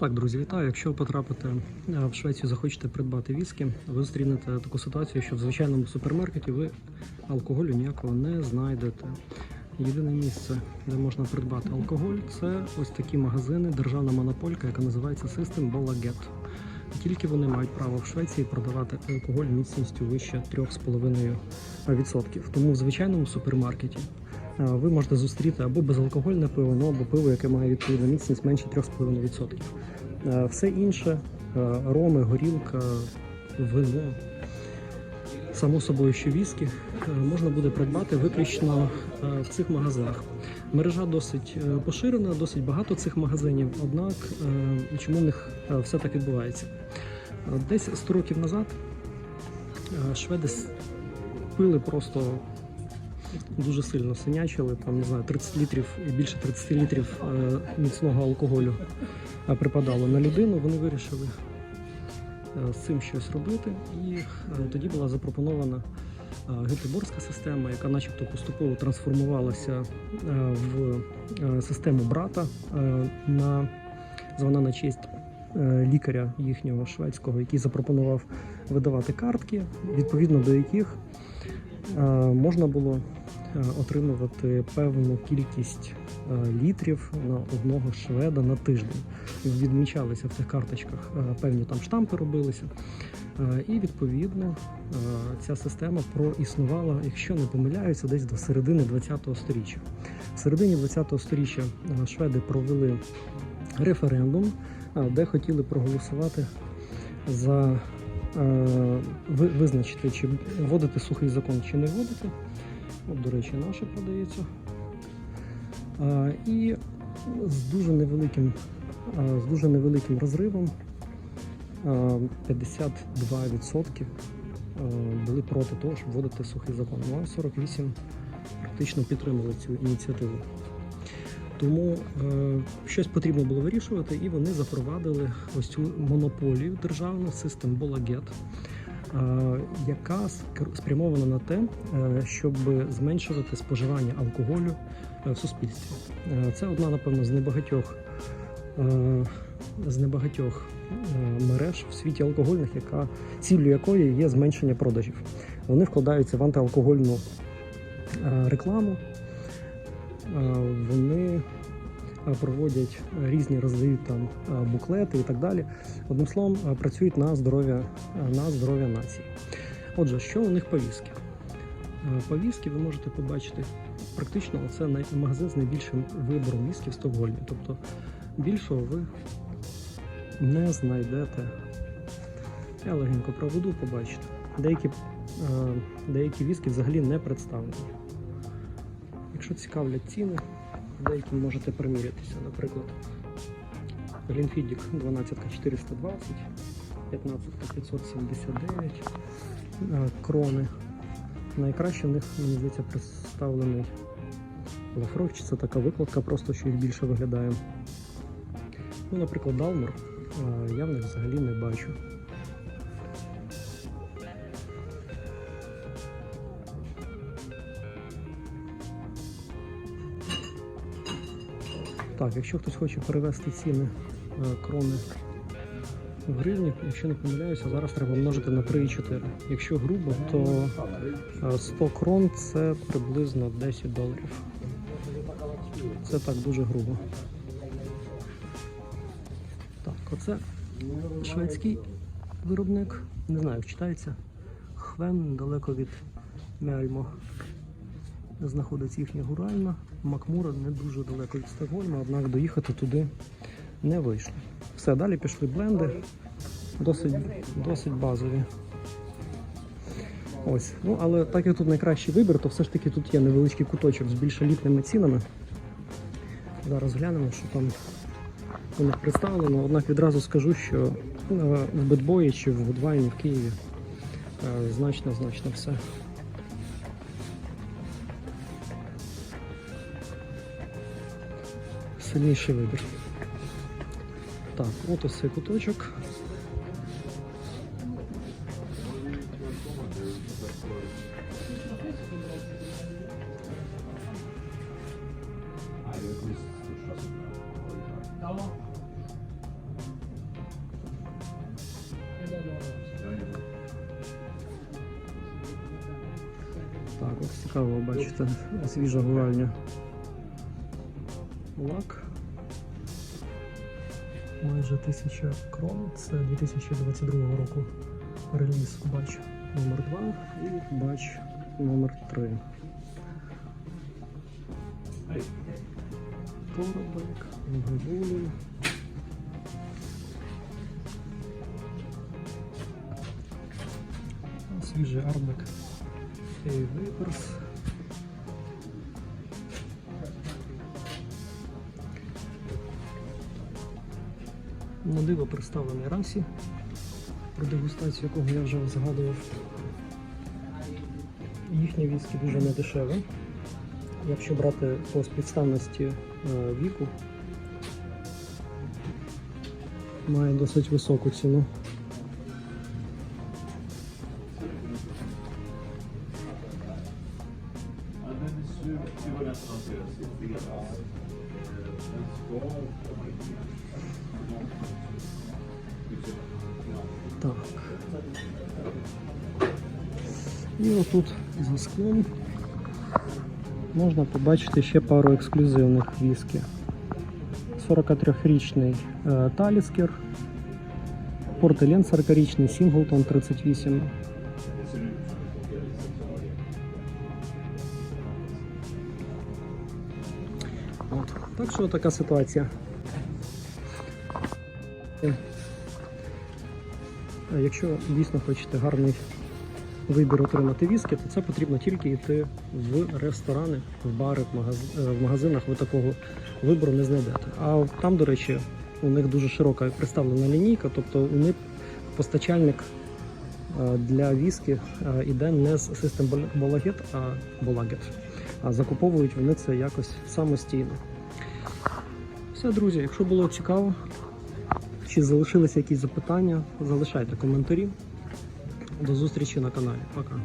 Так, друзі, вітаю. Якщо ви потрапите е, в Швецію, захочете придбати віскі, ви зустрінете таку ситуацію, що в звичайному супермаркеті ви алкоголю ніякого не знайдете. Єдине місце, де можна придбати алкоголь, це ось такі магазини, державна монополька, яка називається System Bolaget. І Тільки вони мають право в Швеції продавати алкоголь міцністю вище 3,5%. Тому в звичайному супермаркеті ви можете зустріти або безалкогольне пиво, ну, або пиво, яке має відповідну міцність менше 3,5%. Е, Все інше роми, горілка, вино, само собою, що віскі можна буде придбати виключно в цих магазинах. Мережа досить е, поширена, досить багато цих магазинів, однак е, чому в них е, все так відбувається? Десь 100 років назад шведи пили просто дуже сильно синячили, там не знаю, 30 літрів і більше 30 літрів е, міцного алкоголю е, припадало на людину. Вони вирішили е, з цим щось робити, і тоді була запропонована Гетеборська система, яка начебто поступово трансформувалася в систему брата на звана на честь лікаря їхнього шведського, який запропонував видавати картки, відповідно до яких можна було е, отримувати певну кількість е, літрів на одного шведа на тиждень. Відмічалися в цих карточках е, певні там штампи робилися. Е, І відповідно е, ця система проіснувала, якщо не помиляюся, десь до середини 20-го сторіччя. В середині 20-го сторіччя е, шведи провели референдум, е, де хотіли проголосувати за е, визначити, чи вводити сухий закон, чи не вводити. От, до речі, наше продається. Е, І з дуже невеликим, е, з дуже невеликим розривом е, 52% е, були проти того, щоб вводити сухий закон. Ну, а 48 практично підтримали цю ініціативу. Тому е, щось потрібно було вирішувати, і вони запровадили ось цю монополію державну System Bolaget, е, яка спрямована на те, е, щоб зменшувати споживання алкоголю е, в суспільстві. Е, Це одна, напевно, з небагатьох, е, з небагатьох е, мереж в світі алкогольних, яка ціллю якої є зменшення продажів. Вони вкладаються в антиалкогольну е, рекламу. Вони проводять різні роздають там буклети і так далі. Одним словом, працюють на здоров'я на здоров'я нації. Отже, що у них повістки? Повістки ви можете побачити практично це магазин з найбільшим вибором віскі в Стокгольмі. Тобто більшого ви не знайдете. Я легенько проведу, побачите. Деякі, деякі віскі взагалі не представлені. Якщо цікавлять ціни, деякі можете примірятися. Наприклад, Глінфідік 12 420, 15 579 е, крони. Найкраще в них, мені здається, представлений Лафройч. Це така викладка, просто що їх більше виглядає. Ну, наприклад, Далмер е, я в них взагалі не бачу. Так, якщо хтось хоче перевести ціни е, крони в гривні, якщо не помиляюся, зараз треба множити на 3,4. Якщо грубо, то е, 100 крон це приблизно 10 доларів. Це так дуже грубо. Так, оце шведський виробник. Не знаю, як читається. Хвен далеко від Мельмо знаходиться їхня гуральна. Макмура не дуже далеко від Стокгольма, однак доїхати туди не вийшло. Все, далі пішли бленди, досить, досить базові. Ось. Ну, але так як тут найкращий вибір, то все ж таки тут є невеличкий куточок з більш елітними цінами. Зараз глянемо, що там у них представлено. Однак відразу скажу, що е, в Бедбої чи в Гудвайні в Києві е, значно значно все. Сильніший вибір. Так, от ось цей куточок. Так, ось цікаво бачите, свіжа гуальня. Лак. Майже 1000 крон. Це 2022 року реліз бач номер 2 і бач номер 3. Коробик, гвулі. Свіжий арбек Вейперс. На диво представлений расі, про дегустацію якого я вже згадував. Їхні віскі дуже недешеві. Якщо брати по співставності е, віку, має досить високу ціну. Так. І отут за склом можна побачити ще пару ексклюзивних віскі. 43-річний е, Таліскер, Портелен 40-річний, Сінглтон 38. От. Так що така ситуація. Е, Якщо дійсно хочете гарний вибір отримати віскі, то це потрібно тільки йти в ресторани, в бари, е, в магазинах ви такого вибору не знайдете. А там, до речі, у них дуже широка представлена лінійка, тобто у них постачальник е, для віскі е, іде не з систем Болагет, а Болагет. А закуповують вони це якось самостійно. Все, друзі, якщо було цікаво, чи залишилися якісь запитання, залишайте коментарі. До зустрічі на каналі. Пока.